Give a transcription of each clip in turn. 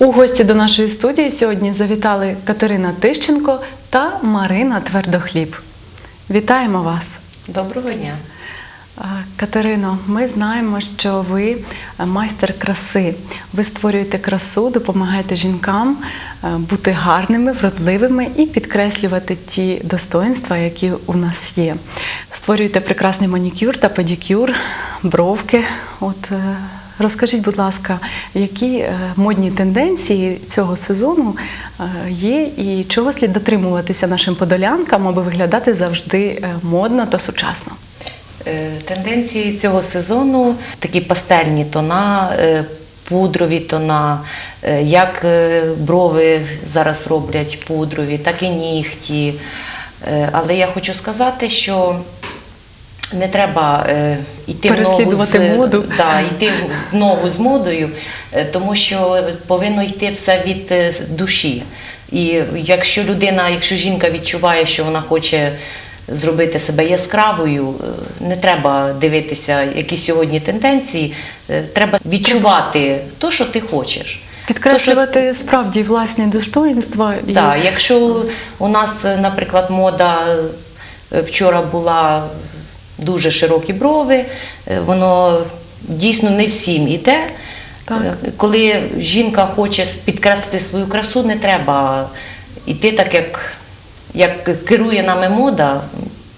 У гості до нашої студії сьогодні завітали Катерина Тищенко та Марина Твердохліб. Вітаємо вас! Доброго дня. Катерино, ми знаємо, що ви майстер краси. Ви створюєте красу, допомагаєте жінкам е, бути гарними, вродливими і підкреслювати ті достоинства, які у нас є. Створюєте прекрасний манікюр та педикюр, бровки. От е, розкажіть, будь ласка, які е, модні тенденції цього сезону е, є, і чого слід дотримуватися нашим подолянкам, аби виглядати завжди е, модно та сучасно? Тенденції цього сезону такі пастельні тона, пудрові тона, як брови зараз роблять пудрові, так і нігті. Але я хочу сказати, що не треба е, йти в ногу з, моду. Да, йти в ногу з модою, е, тому що повинно йти все від е, душі. І якщо людина, якщо жінка відчуває, що вона хоче зробити себе яскравою, е, не треба дивитися, які сьогодні тенденції, треба відчувати те, що ти хочеш. Підкреслювати справді власні достоїнства і Так, якщо у нас, наприклад, мода вчора була дуже широкі брови, е, воно дійсно не всім іде. Так. Е, Коли жінка хоче підкреслити свою красу, не треба йти так, як, як керує нами мода.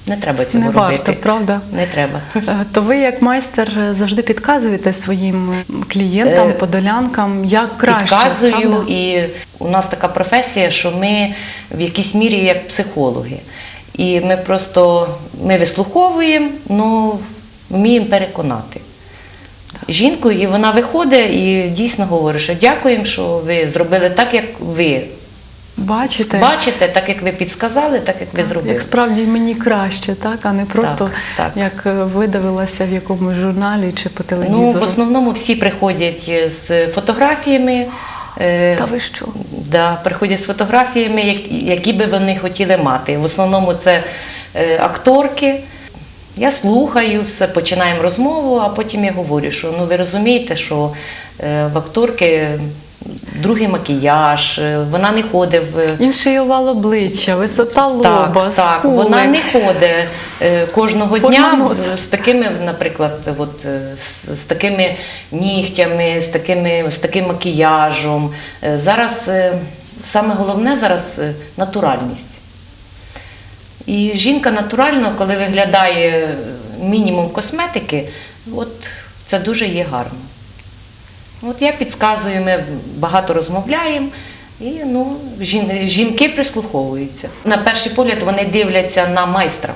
Не треба цього не робити. варто, правда? Не треба. Е, То ви, як майстер, завжди підказуєте своїм клієнтам, подолянкам, як краще. підказую, правда? і у нас така професія, що ми в якійсь мірі як психологи. І ми просто ми вислуховуємо, ну вміємо переконати. Жінку, і вона виходить і дійсно говорить, що дякуємо, що ви зробили так, як ви Бачите, бачите, так як ви підсказали, так як ви зробили. як справді мені краще, так, а не просто Так, так. як е, видавилася в якомусь журналі чи по телевізору. Ну, в основному всі приходять з фотографіями. Е, Та ви що? Да, приходять з фотографіями, які би вони хотіли мати. В основному це е, акторки. Я слухаю все, починаємо розмову, а потім я говорю, що ну ви розумієте, що е, в акторки другий макіяж, е, вона не ходить в. Інший овал обличчя, висота лоба, Так, так, скули. вона не ходить е, кожного Форма дня носа. з такими, наприклад, от, е, з, з такими нігтями, з, такими, з таким макіяжем. Е, Зараз е, саме головне зараз е, натуральність. І жінка натурально, коли виглядає мінімум косметики, от це дуже є гарно. От я підказую, ми багато розмовляємо, і ну, жінки прислуховуються. На перший погляд вони дивляться на майстра,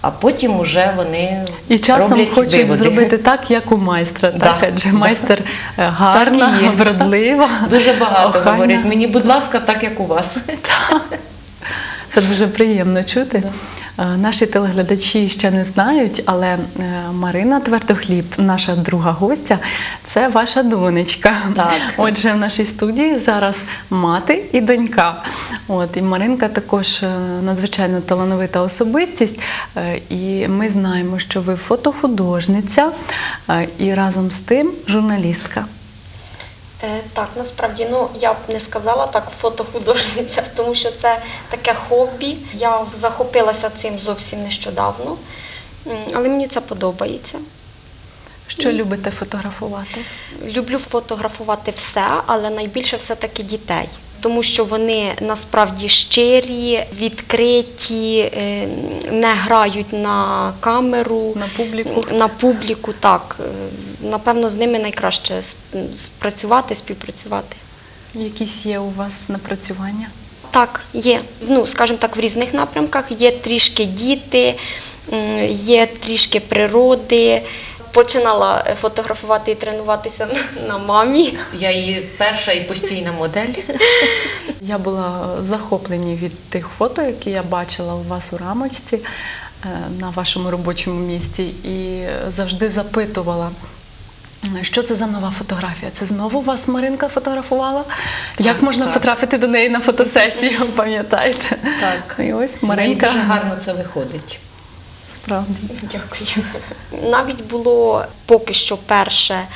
а потім вже вони І часом роблять хочуть виводи. зробити так, як у майстра. Да, Так, адже да. майстер е, гарна, вродлива. Дуже багато охайна. говорять, мені, будь ласка, так як у вас. Це дуже приємно чути. Наші телеглядачі ще не знають, але е, Марина Твердохліб, наша друга гостя, це ваша донечка. Так. Отже, в нашій студії зараз мати і донька. От і Маринка також е, надзвичайно талановита особистість. Е, І ми знаємо, що ви фотохудожниця і разом з тим журналістка. Е, Так, насправді, ну я б не сказала так фотохудожниця, тому що це таке хобі. Я захопилася цим зовсім нещодавно, але мені це подобається. Що любите фотографувати? Люблю фотографувати все, але найбільше все-таки дітей. Тому що вони насправді щирі, відкриті, е, не грають на камеру, На публіку. На публіку, так. Е, Напевно, з ними найкраще спрацювати, співпрацювати. Якісь є у вас напрацювання? Так, є. Ну, скажімо так, в різних напрямках є трішки діти, є трішки природи. Починала е, фотографувати і тренуватися на- мамі. Я її перша і постійна модель. Я була в захопленні від тих фото, які я бачила у вас у рамочці е, на вашому робочому місці, і завжди запитувала. Що це за нова фотографія? Це знову вас Маринка фотографувала? Як можна так. потрапити до неї на фотосесію, пам'ятаєте? Так. І ось Маринка Маринка. дуже гарно це виходить. Справді. Дякую. Навіть було поки що перше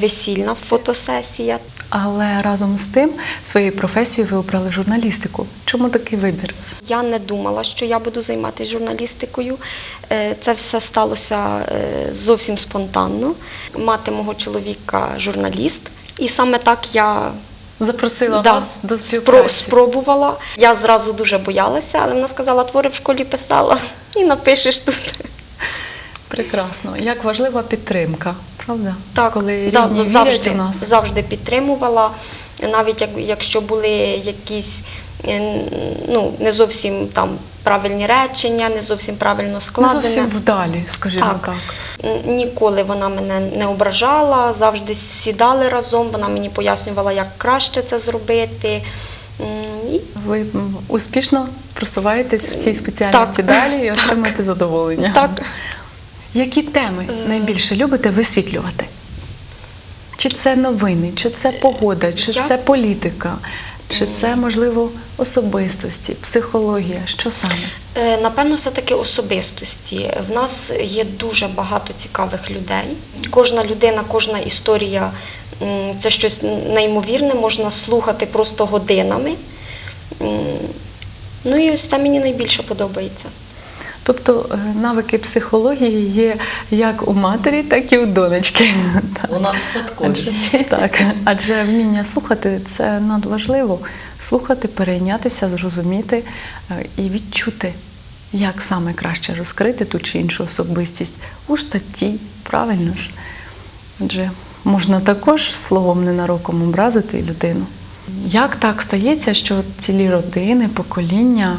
весільна фотосесія. Але разом з тим своєю професією ви обрали журналістику. Чому такий вибір? Я не думала, що я буду займатися журналістикою. Е, Це все сталося е, зовсім спонтанно. Мати мого чоловіка журналіст, і саме так я Запросила да, вас до спро- співпраці. спробувала. Я зразу дуже боялася, але вона сказала, твори в школі писала і напишеш тут. Прекрасно. Як важлива підтримка, правда? Так, Коли рідні да, вірять завжди, у нас. завжди підтримувала, навіть як, якщо були якісь е, ну, не зовсім там правильні речення, не зовсім правильно Не зовсім вдалі, скажімо так. Так. Ніколи вона мене не ображала, завжди сідали разом, вона мені пояснювала, як краще це зробити. Ви успішно просуваєтесь в цій спеціальності Так. далі і отримуєте задоволення. Так. Які теми найбільше любите висвітлювати? Чи це новини, чи це погода, чи Я- це політика, чи це, можливо, особистості, психологія? Що саме? Е, Напевно, все-таки особистості. В нас є дуже багато цікавих людей. Кожна людина, кожна історія це щось неймовірне, можна слухати просто годинами. Ну і ось це мені найбільше подобається. Тобто е, навики психології є як у матері, так і у донечки. У нас спадковість. Так, адже вміння слухати це надважливо. Слухати, перейнятися, зрозуміти е, і відчути, як саме краще розкрити ту чи іншу особистість у статті, правильно ж? Адже можна також словом ненароком образити людину. Як так стається, що цілі родини, покоління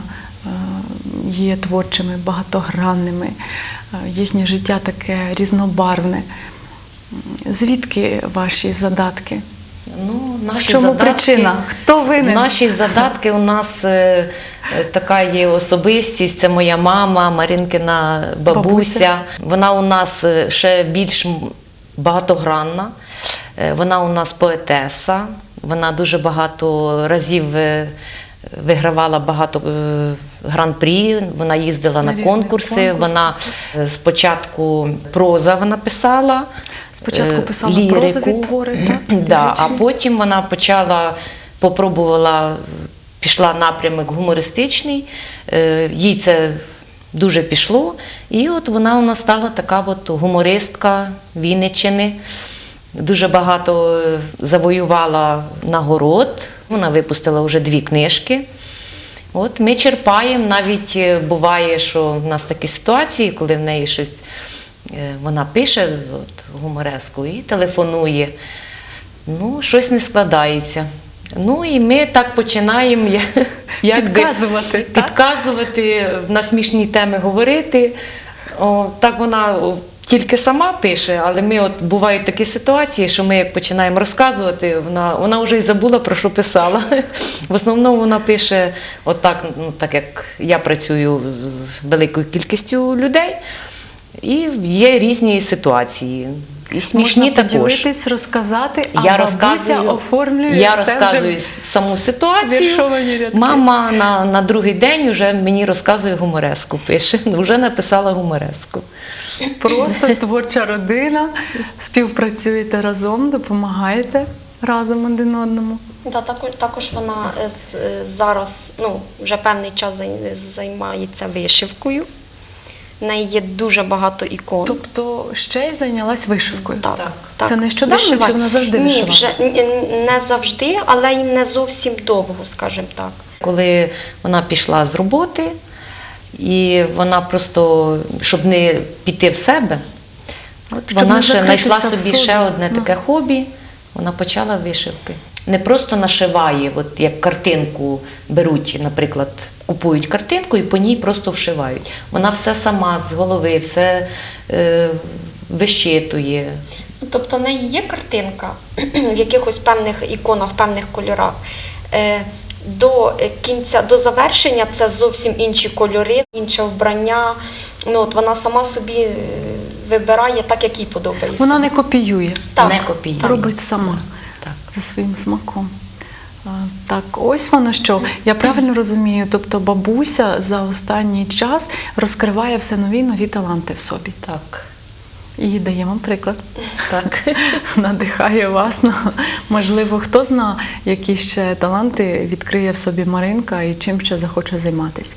є творчими, багатогранними, е, їхнє життя таке різнобарвне? Звідки ваші задатки? Ну, В чому задатки, причина? Хто винен? Наші задатки у нас е, е, така є особистість. Це моя мама, Марінкина бабуся. Бабуся. Вона у нас ще більш багатогранна. Вона у нас поетеса. Вона дуже багато разів вигравала багато е, гран-прі. Вона їздила На на, різних конкурси. Вона е, спочатку проза вона писала. Спочатку е, писала лірику. прозові твори, так? Да, а потім вона почала, попробувала, пішла напрямок гумористичний, їй це дуже пішло. І от вона у нас стала така от гумористка Вінниччини. Дуже багато е, завоювала нагород. Вона випустила вже дві книжки. От ми черпаємо, навіть е, буває, що в нас такі ситуації, коли в неї щось е, вона пише от, гумореску і телефонує. Ну, щось не складається. Ну і ми так починаємо я- якби Підказувати, так? підказувати, на смішні теми говорити. О, так вона тільки сама пише, але ми от бувають такі ситуації, що ми як починаємо розказувати, вона, вона вже й забула про що писала. В основному вона пише, отак, ну так як я працюю з великою кількістю людей, і є різні ситуації. І смішні Можна також. поділитись, розказати, а Я бабуся розказую, оформлює я все вже розказую саму ситуацію. віршовані рядки. Мама на, на другий день вже мені розказує гумореску. Пише, вже написала гумореску. Просто творча родина, співпрацюєте разом, допомагаєте разом один одному. Да, також, також вона е, з- е, зараз ну, вже певний час зай- займається вишивкою. В неї є дуже багато ікон. Тобто ще й зайнялась вишивкою. Так, Так. Це нещодавно чи вона завжди Ні, вишивала? вже не завжди, але й не зовсім довго, скажімо так. Коли вона пішла з роботи, і вона просто, щоб не піти в себе, от вона ще знайшла собі ще одне таке хобі, вона почала вишивки. Не просто нашиває, от як картинку беруть, наприклад, купують картинку і по ній просто вшивають. Вона все сама з голови, все е, вищитує. Ну, Тобто в неї є картинка в якихось певних іконах, в певних кольорах. Е, До кінця, до завершення це зовсім інші кольори, інше вбрання. Ну, от вона сама собі е, вибирає так, як їй подобається. Вона не копіює, Так. Не копіює. робить сама. За своїм смаком. Так, ось воно що. Я правильно розумію. Тобто бабуся за останній час розкриває все нові нові таланти в собі. Так. І дає вам приклад. Так. Надихає вас. Ну, можливо, хто зна, які ще таланти відкриє в собі Маринка і чим ще захоче займатися.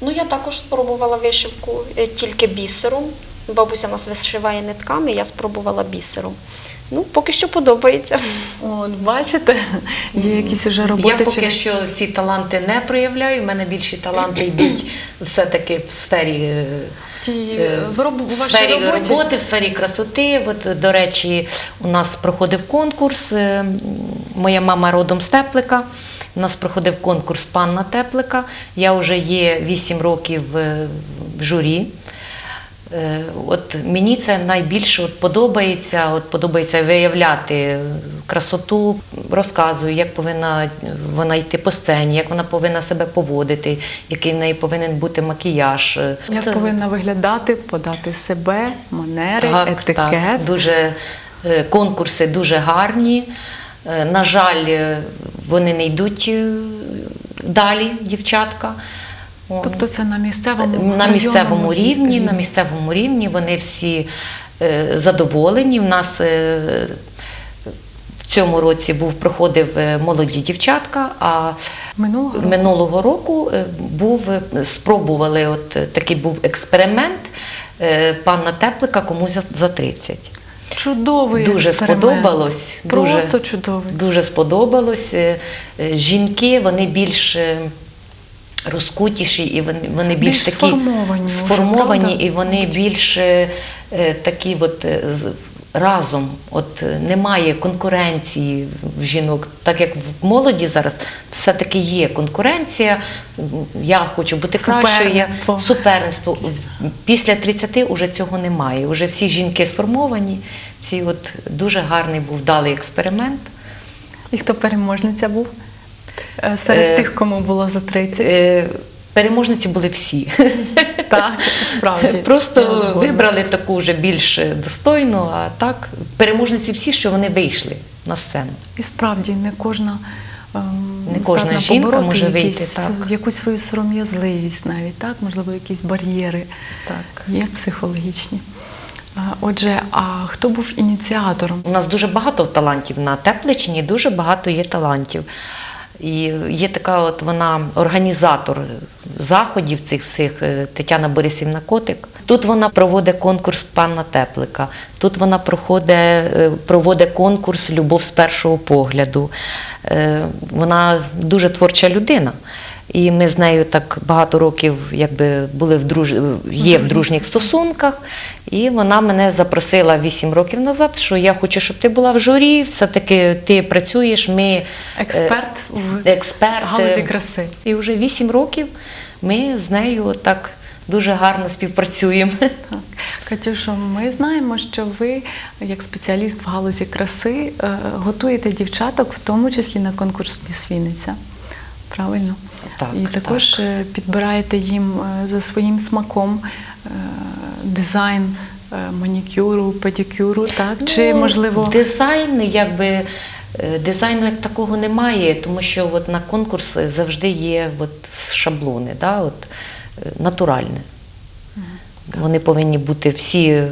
Ну, я також спробувала вишивку е, тільки бісером. Бабуся нас вишиває нитками, я спробувала бісером. Ну, поки що подобається. От, бачите, є якісь уже роботи. Я поки чи- що ці таланти не проявляю. У мене більші таланти йдуть все-таки в сфері. е, Ті, е, в роб- в сфері роботі? роботи, в сфері красоти. От, до речі, у нас проходив конкурс. е, Моя мама родом з Теплика. У нас проходив конкурс панна Теплика. Я вже є 8 років в журі. Е, От мені це найбільше от подобається. От подобається виявляти красоту, розказую, як повинна вона йти по сцені, як вона повинна себе поводити, який в неї повинен бути макіяж. Як Це- повинна виглядати, подати себе, манери, етикет. Так, дуже е, конкурси дуже гарні. Е, На жаль, е, вони не йдуть е, далі, дівчатка. Тобто це на місцевому на місцевому районному рівні, на місцевому рівні вони всі е, задоволені. У нас е, в цьому році був проходив е, молоді дівчатка, а Минулого року? минулого року був спробували. От такий був експеримент. е, Панна Теплика комусь за, за 30. Чудовий Дуже експеримент. сподобалось. Просто дуже, чудовий. Дуже сподобалось. Жінки вони більш розкутіші і вони, вони більш, Більш такі сформовані сформовані і вони більш е, е, такі от е, з- разом. От е, немає конкуренції в жінок, так як в молоді зараз все-таки є конкуренція. Я хочу бути кращою. Я, Суперництво. суперництво. Після 30 уже цього немає. Уже всі жінки сформовані. Всі от дуже гарний був вдалий експеримент. І хто переможниця був? Е, Серед Е, тих, кому було за 30. Е, Переможниці були всі. Так, справді. Просто вибрали таку вже більш достойну, а так переможниці всі, що вони вийшли на сцену. І справді не кожна. ем, Не кожна жінка може вийти, якісь, так. якусь свою сором'язливість навіть, так? можливо, якісь бар'єри Так. є психологічні. Отже, а хто був ініціатором? У нас дуже багато талантів на Тепличині, дуже багато є талантів. І є така от вона організатор заходів цих всіх е, Тетяна Борисівна Котик. Тут вона проводить конкурс панна Теплика. Тут вона проходить, е, проводить конкурс Любов з першого погляду. Е, Вона дуже творча людина. І ми з нею так багато років якби були в друж... є в дружніх стосунках. І вона мене запросила 8 років назад, що я хочу, щоб ти була в журі. Все-таки ти працюєш. Ми е, Експерт в експерт. галузі е, краси. І вже 8 років ми з нею так дуже гарно співпрацюємо. Так. Катюшо, ми знаємо, що ви, як спеціаліст в галузі краси, е, готуєте дівчаток, в тому числі на конкурс «Міс Вінниця». Правильно? Так, І також так. е, підбираєте їм е, за своїм смаком е, дизайн манікюру, педикюру, так? Чи Ну, можливо дизайн, якби дизайну як такого немає, тому що от на конкурс завжди є от шаблони, да, от, натуральне. Вони повинні бути всі.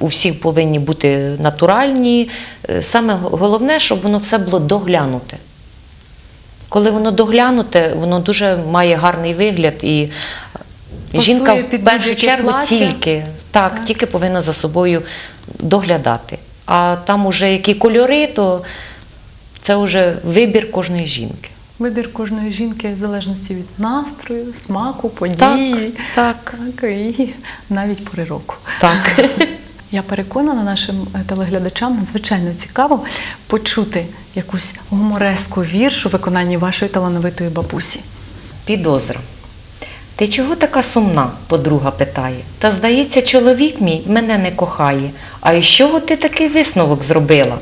У всіх повинні бути натуральні. Саме головне, щоб воно все було доглянуте. Коли воно доглянуте, воно дуже має гарний вигляд і Пасує жінка в першу чергу плаття. тільки, так, тільки повинна за собою доглядати. А там уже які кольори, то це вже вибір кожної жінки. вибір кожної жінки в залежності від настрою, смаку, події, так. так, і навіть пори року. Так. Я переконана, нашим е, телеглядачам надзвичайно цікаво почути якусь гумореску вірш у виконанні вашої талановитої бабусі. Підозра. Ти чого така сумна? подруга питає. Та здається, чоловік мій мене не кохає. А із чого ти такий висновок зробила?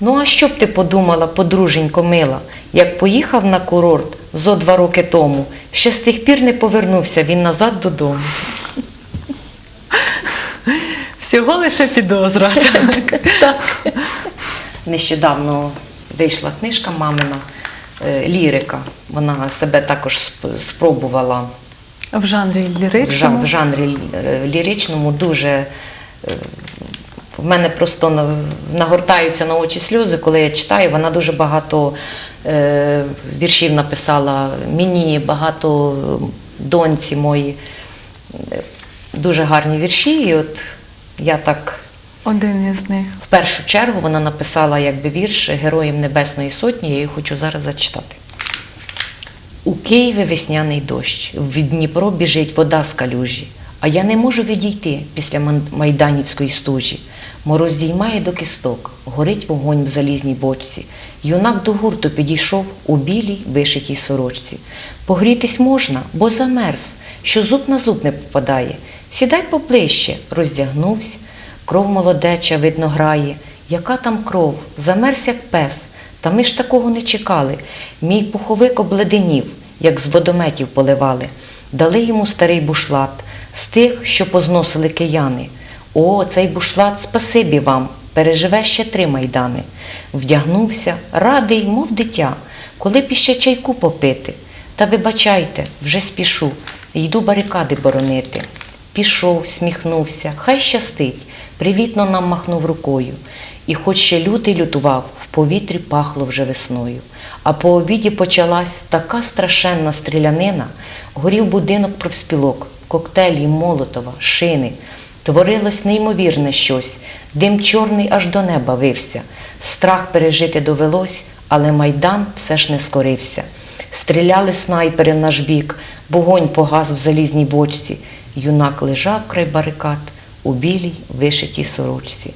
Ну, а що б ти подумала, подруженько мила, як поїхав на курорт зо два роки тому, ще з тих пір не повернувся він назад додому. Всього лише підозра. Нещодавно вийшла книжка мамина е, лірика. Вона себе також спробувала В жанрі ліричному. в жанрі е, ліричному дуже. е, В мене просто нагортаються на очі сльози, коли я читаю. Вона дуже багато віршів написала мені, багато доньці мої. Дуже гарні вірші. І от я так Один із них. в першу чергу вона написала якби вірш Героям Небесної Сотні, я її хочу зараз зачитати. У Києві весняний дощ, в Дніпро біжить вода з калюжі, а я не можу відійти після майданівської стужі. Мороз діймає до кісток, горить вогонь в залізній бочці. Юнак до гурту підійшов у білій вишитій сорочці. Погрітись можна, бо замерз, що зуб на зуб не попадає. Сідай поближче, роздягнувся, кров молодеча, видно, грає. Яка там кров? Замерз, як пес. Та ми ж такого не чекали. Мій пуховик обледенів, як з водометів поливали. Дали йому старий бушлат з тих, що позносили кияни. О, цей бушлат, спасибі вам, переживе ще три майдани. Вдягнувся, радий, мов дитя, коли б іще чайку попити. Та вибачайте, вже спішу, йду барикади боронити. Пішов, сміхнувся, хай щастить, привітно нам махнув рукою. І хоч ще лютий лютував, в повітрі пахло вже весною. А по обіді почалась така страшенна стрілянина, горів будинок профспілок, коктейлі, молотова, шини. Творилось неймовірне щось, дим чорний аж до неба вився. Страх пережити довелось, але майдан все ж не скорився. Стріляли снайпери в наш бік, вогонь погас в залізній бочці. Юнак лежав край барикад у білій вишитій сорочці.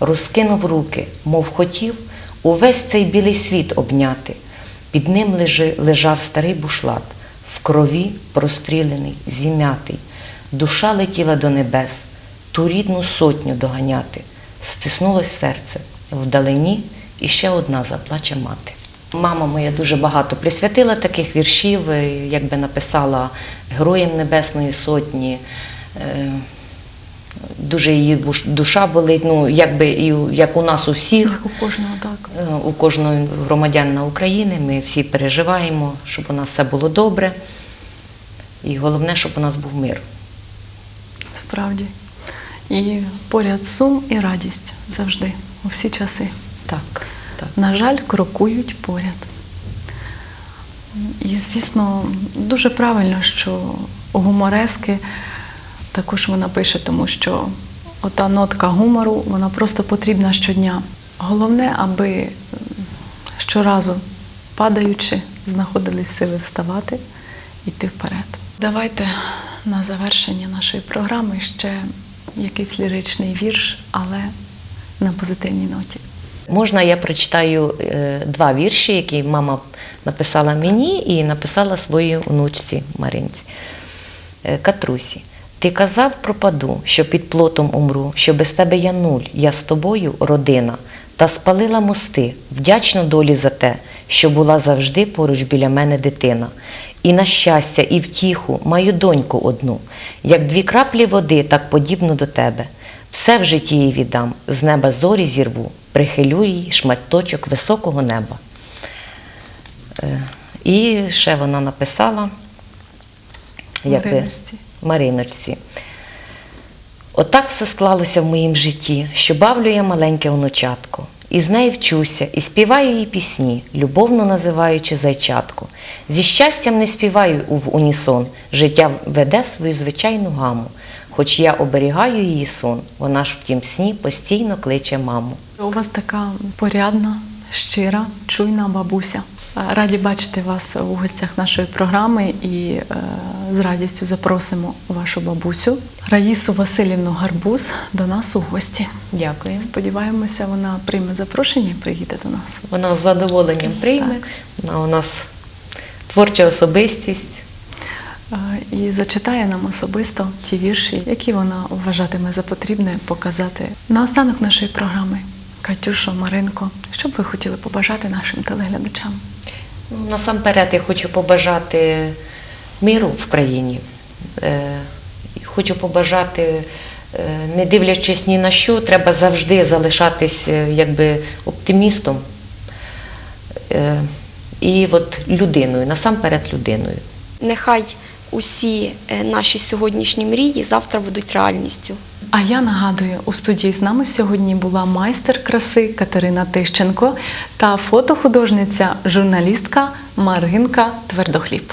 Розкинув руки, мов хотів увесь цей білий світ обняти. Під ним лежав старий бушлат, в крові прострілений, зім'ятий. Душа летіла до небес, ту рідну сотню доганяти. Стиснулось серце вдалині, і ще одна заплаче мати. Мама моя дуже багато присвятила таких віршів, е, якби написала Героям Небесної Сотні. Е, Дуже її душа болить, ну якби і як у нас у всіх. Як у кожного так. Е, у кожного громадянина України. Ми всі переживаємо, щоб у нас все було добре. І головне, щоб у нас був мир. Справді. І поряд сум і радість завжди, у всі часи. Так. На жаль, крокують поряд. І, звісно, дуже правильно, що гуморески також вона пише, тому що ота нотка гумору, вона просто потрібна щодня. Головне, аби щоразу падаючи, знаходились сили вставати йти вперед. Давайте на завершення нашої програми ще якийсь ліричний вірш, але на позитивній ноті. Можна я прочитаю е, два вірші, які мама написала мені і написала своїй онучці Маринці. Е, Катрусі. Ти казав пропаду, що під плотом умру, що без тебе я нуль, я з тобою родина, та спалила мости, вдячна долі за те, що була завжди поруч біля мене дитина. І на щастя, і втіху маю доньку одну, як дві краплі води, так подібну до тебе. Все в житті їй віддам, з неба зорі зірву, прихилю їй шматочок високого неба. Е, І ще вона написала якби, Мариночці. Мариночці. Отак все склалося в моїм житті, що бавлю я маленьке внучатко. І з нею вчуся, і співаю їй пісні, любовно називаючи зайчатку. Зі щастям не співаю в унісон, життя веде свою звичайну гаму. Хоч я оберігаю її сон, вона ж в тім сні постійно кличе маму. У вас така порядна, щира, чуйна бабуся. Е, Раді бачити вас у гостях нашої програми і е, з радістю запросимо вашу бабусю Раїсу Васильівну Гарбуз до нас у гості. Дякую. Сподіваємося, вона прийме запрошення і приїде до нас. Вона з задоволенням прийме. Так. Вона у нас творча особистість. І зачитає нам особисто ті вірші, які вона вважатиме за потрібне показати наостанок нашої програми. Катюшо, Маринко, що б ви хотіли побажати нашим телеглядачам? Ну, Насамперед я хочу побажати миру в країні. Е, Хочу побажати, е, не дивлячись ні на що, треба завжди залишатись е, якби, оптимістом. І от людиною, насамперед людиною. Нехай усі е, наші сьогоднішні мрії завтра будуть реальністю. А я нагадую, у студії з нами сьогодні була майстер краси Катерина Тищенко та фотохудожниця, журналістка Маринка Твердохліб.